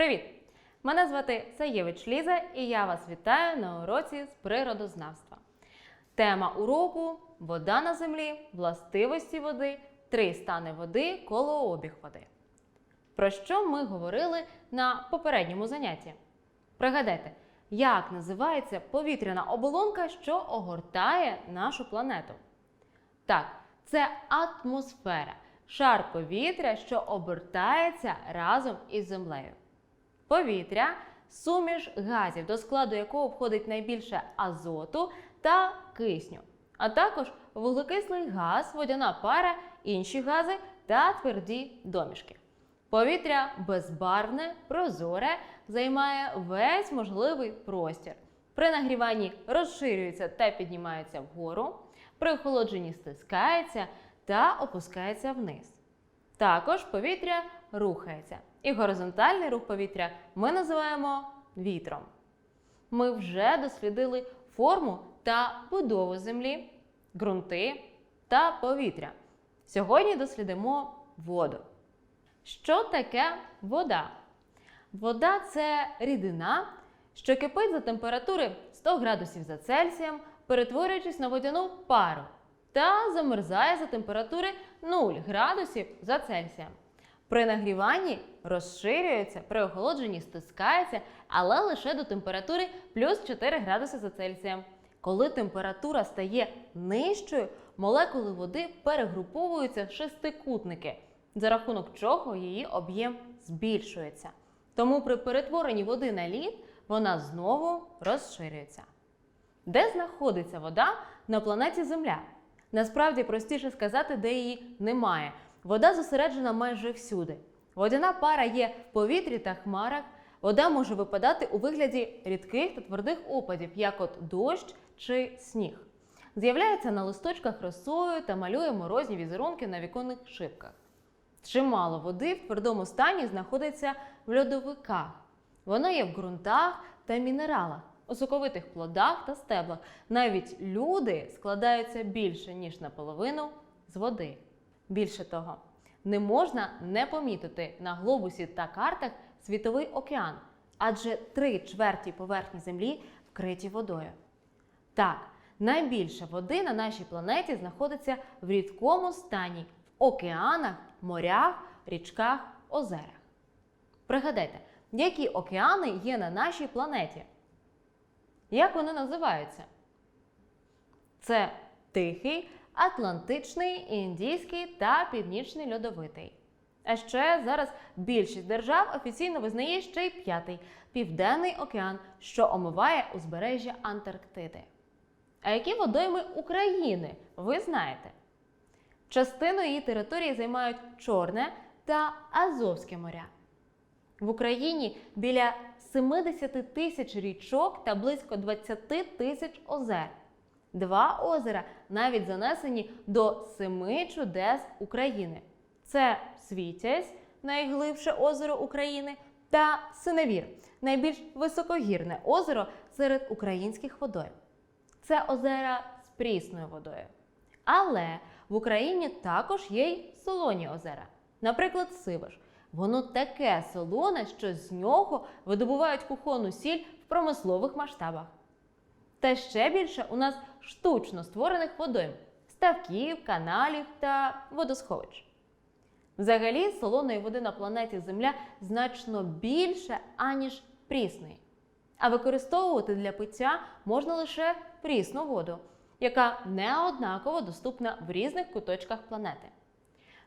Привіт! Мене звати Саєвич Ліза і я вас вітаю на уроці з природознавства. Тема уроку вода на землі, властивості води, три стани води, колообіг води. Про що ми говорили на попередньому занятті? Пригадайте, як називається повітряна оболонка, що огортає нашу планету? Так, це атмосфера, шар повітря, що обертається разом із землею. Повітря суміш газів, до складу якого входить найбільше азоту та кисню, а також вуглекислий газ, водяна пара, інші гази та тверді домішки. Повітря безбарвне, прозоре, займає весь можливий простір. При нагріванні розширюється та піднімається вгору, при охолодженні стискається та опускається вниз. Також повітря рухається. І горизонтальний рух повітря ми називаємо вітром. Ми вже дослідили форму та будову землі, ґрунти та повітря. Сьогодні дослідимо воду. Що таке вода? Вода це рідина, що кипить за температури 100 градусів за Цельсієм, перетворюючись на водяну пару, та замерзає за температури 0 градусів за Цельсієм. При нагріванні розширюється, при охолодженні стискається, але лише до температури плюс 4 градуси за Цельсієм. Коли температура стає нижчою, молекули води перегруповуються в шестикутники, за рахунок чого її об'єм збільшується. Тому при перетворенні води на лід вона знову розширюється. Де знаходиться вода на планеті Земля? Насправді простіше сказати, де її немає. Вода зосереджена майже всюди. Водяна пара є в повітрі та хмарах. Вода може випадати у вигляді рідких та твердих опадів, як от дощ чи сніг. З'являється на листочках росою та малює морозні візерунки на віконних шибках. Чимало води в твердому стані знаходиться в льодовиках. Вона є в ґрунтах та мінералах, у соковитих плодах та стеблах. Навіть люди складаються більше, ніж наполовину з води. Більше того, не можна не помітити на глобусі та картах світовий океан, адже три чверті поверхні Землі вкриті водою. Так, найбільше води на нашій планеті знаходиться в рідкому стані в океанах, морях, річках, озерах. Пригадайте, які океани є на нашій планеті? Як вони називаються? Це Тихий, Атлантичний, Індійський та Північний Льодовитий. А ще зараз більшість держав офіційно визнає ще й п'ятий Південний океан, що омиває узбережжя Антарктиди. А які водойми України ви знаєте? Частину її території займають Чорне та Азовське моря. В Україні біля 70 тисяч річок та близько 20 тисяч озер. Два озера навіть занесені до семи чудес України. Це Світязь, найглибше озеро України, та Синевір, найбільш високогірне озеро серед українських водойм. Це озера з прісною водою. Але в Україні також є й солоні озера. Наприклад, Сиваш. Воно таке солоне, що з нього видобувають кухонну сіль в промислових масштабах. Та ще більше у нас штучно створених водойм ставків, каналів та водосховищ. Взагалі, солоної води на планеті Земля значно більше, аніж прісної. А використовувати для пиття можна лише прісну воду, яка не однаково доступна в різних куточках планети.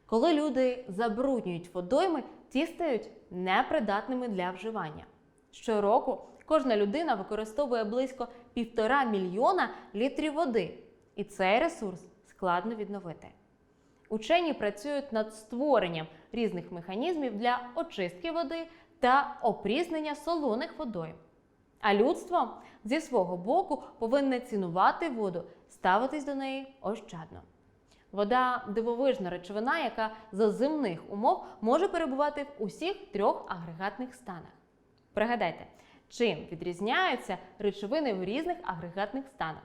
Коли люди забруднюють водойми, ті стають непридатними для вживання. Щороку кожна людина використовує близько півтора мільйона літрів води, і цей ресурс складно відновити. Учені працюють над створенням різних механізмів для очистки води та опріснення солоних водойм. А людство зі свого боку повинне цінувати воду, ставитись до неї ощадно. Вода дивовижна речовина, яка за земних умов може перебувати в усіх трьох агрегатних станах. Пригадайте, чим відрізняються речовини в різних агрегатних станах.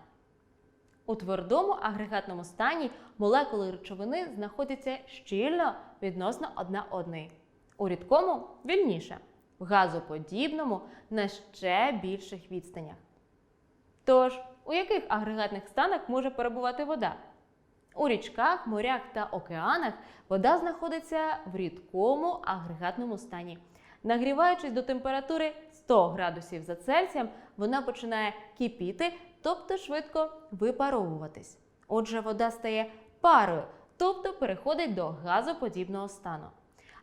У твердому агрегатному стані молекули речовини знаходяться щільно відносно одна одної. У рідкому вільніше. в газоподібному на ще більших відстанях. Тож, у яких агрегатних станах може перебувати вода? У річках, морях та океанах вода знаходиться в рідкому агрегатному стані. Нагріваючись до температури 100 градусів за Цельсієм, вона починає кипіти, тобто швидко випаровуватись. Отже, вода стає парою, тобто переходить до газоподібного стану.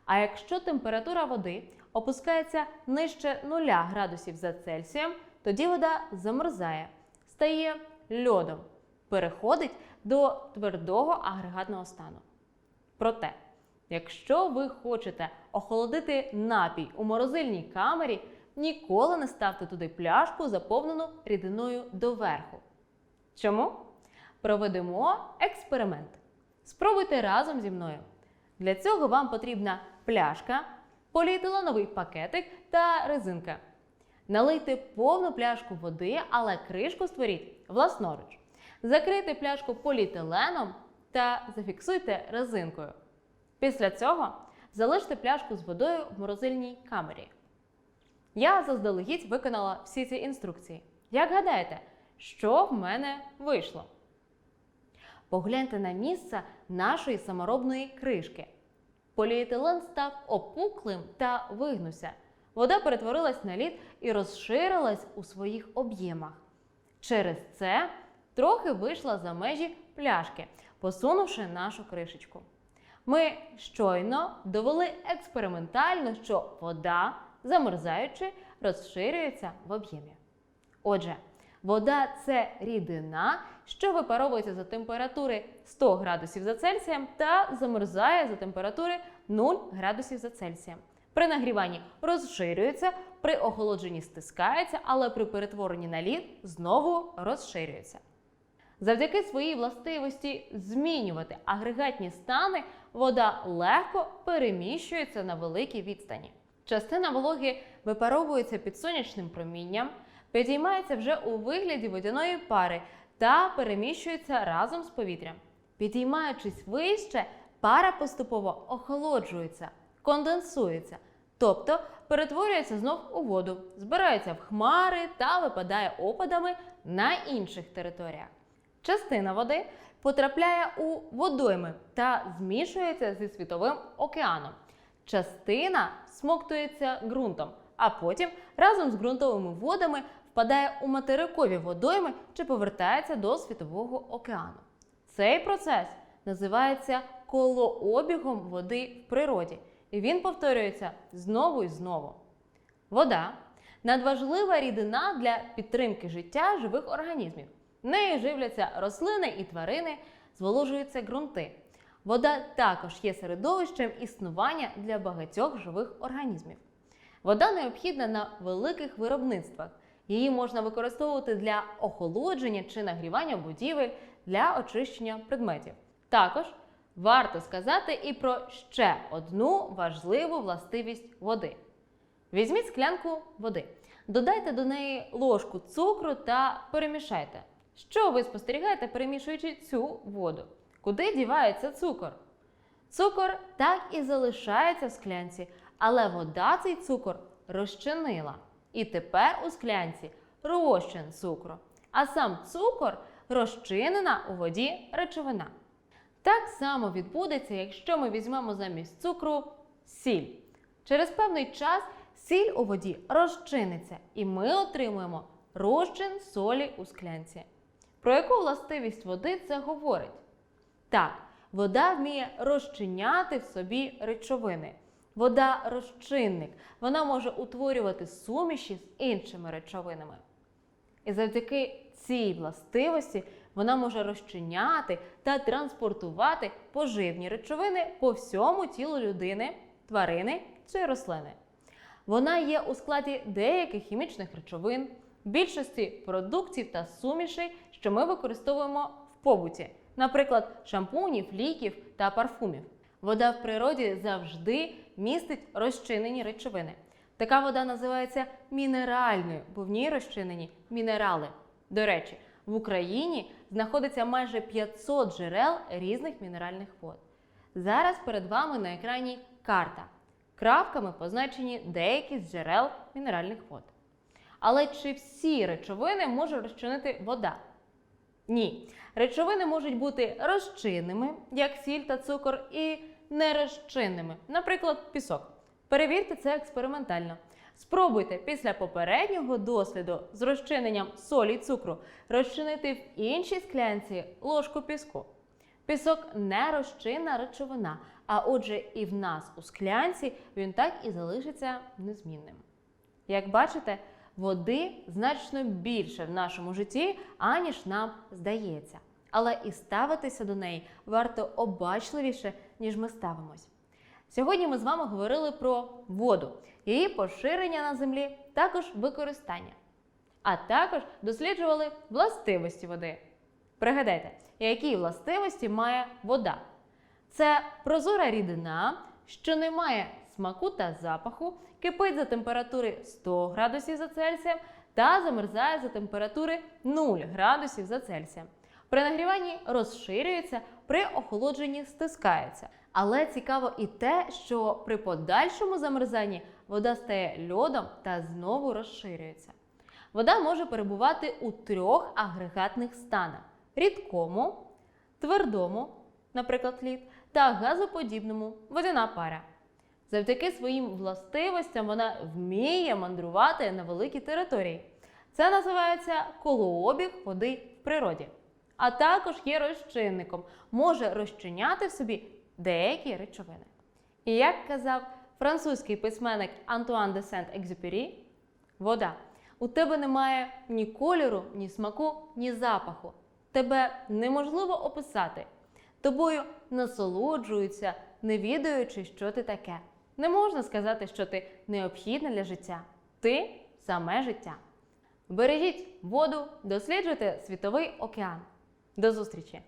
А якщо температура води опускається нижче 0 градусів за Цельсієм, тоді вода замерзає, стає льодом, переходить до твердого агрегатного стану. Проте, якщо ви хочете охолодити напій у морозильній камері, ніколи не ставте туди пляшку, заповнену рідиною доверху. Чому? Проведемо експеримент. Спробуйте разом зі мною. Для цього вам потрібна пляшка, поліетиленовий пакетик та резинка. Налийте повну пляшку води, але кришку створіть власноруч. Закрийте пляшку поліетиленом та зафіксуйте резинкою. Після цього залиште пляшку з водою в морозильній камері. Я заздалегідь виконала всі ці інструкції. Як гадаєте, що в мене вийшло? Погляньте на місце нашої саморобної кришки. Поліетилен став опуклим та вигнувся. Вода перетворилась на лід і розширилась у своїх об'ємах. Через це трохи вийшла за межі пляшки, посунувши нашу кришечку. Ми щойно довели експериментально, що вода, замерзаючи, розширюється в об'ємі. Отже, вода це рідина, що випаровується за температури 100 градусів за Цельсієм та замерзає за температури 0 градусів за Цельсієм. При нагріванні розширюється, при охолодженні стискається, але при перетворенні на лід знову розширюється. Завдяки своїй властивості змінювати агрегатні стани, вода легко переміщується на великій відстані. Частина вологи випаровується під сонячним промінням, підіймається вже у вигляді водяної пари та переміщується разом з повітрям. Підіймаючись вище, пара поступово охолоджується, конденсується, тобто перетворюється знов у воду, збирається в хмари та випадає опадами на інших територіях. Частина води потрапляє у водойми та змішується зі світовим океаном. Частина смоктується ґрунтом, а потім разом з ґрунтовими водами впадає у материкові водойми чи повертається до світового океану. Цей процес називається колообігом води в природі, і він повторюється знову і знову. Вода надважлива рідина для підтримки життя живих організмів. Нею живляться рослини і тварини, зволожуються ґрунти. Вода також є середовищем існування для багатьох живих організмів. Вода необхідна на великих виробництвах. Її можна використовувати для охолодження чи нагрівання будівель для очищення предметів. Також варто сказати і про ще одну важливу властивість води. Візьміть склянку води, додайте до неї ложку цукру та перемішайте. Що ви спостерігаєте, перемішуючи цю воду? Куди дівається цукор? Цукор так і залишається в склянці, але вода цей цукор розчинила. І тепер у склянці розчин цукру. А сам цукор розчинена у воді речовина. Так само відбудеться, якщо ми візьмемо замість цукру сіль. Через певний час сіль у воді розчиниться, і ми отримуємо розчин солі у склянці. Про яку властивість води це говорить? Так, вода вміє розчиняти в собі речовини. Вода розчинник. Вона може утворювати суміші з іншими речовинами. І завдяки цій властивості вона може розчиняти та транспортувати поживні речовини по всьому тілу людини, тварини чи рослини. Вона є у складі деяких хімічних речовин, більшості продуктів та сумішей, що ми використовуємо в побуті, наприклад, шампунів, ліків та парфумів. Вода в природі завжди містить розчинені речовини. Така вода називається мінеральною, бо в ній розчинені мінерали. До речі, в Україні знаходиться майже 500 джерел різних мінеральних вод. Зараз перед вами на екрані карта. Крапками позначені деякі з джерел мінеральних вод. Але чи всі речовини може розчинити вода? Ні. Речовини можуть бути розчинними, як сіль та цукор, і нерозчинними, наприклад, пісок. Перевірте це експериментально. Спробуйте після попереднього досліду з розчиненням солі і цукру розчинити в іншій склянці ложку піску. Пісок не розчинна речовина, а отже, і в нас у склянці він так і залишиться незмінним. Як бачите, води значно більше в нашому житті, аніж нам здається. Але і ставитися до неї варто обачливіше, ніж ми ставимось. Сьогодні ми з вами говорили про воду, її поширення на землі, також використання. А також досліджували властивості води. Пригадайте, які властивості має вода. Це прозора рідина, що не має смаку та запаху, кипить за температури 100 градусів за Цельсієм та замерзає за температури 0 градусів за Цельсієм. При нагріванні розширюється, при охолодженні стискається. Але цікаво і те, що при подальшому замерзанні вода стає льодом та знову розширюється. Вода може перебувати у трьох агрегатних станах: рідкому, твердому, наприклад, лід, та газоподібному водяна пара. Завдяки своїм властивостям вона вміє мандрувати на великій території. Це називається колообіг води в природі. А також є розчинником, може розчиняти в собі деякі речовини. І як казав французький письменник Антуан де Сент-Екзюпері, вода. У тебе немає ні кольору, ні смаку, ні запаху. Тебе неможливо описати. Тобою насолоджуються, не відаючи, що ти таке. Не можна сказати, що ти необхідна для життя. Ти саме життя. Бережіть воду, досліджуйте світовий океан. До зустрічі!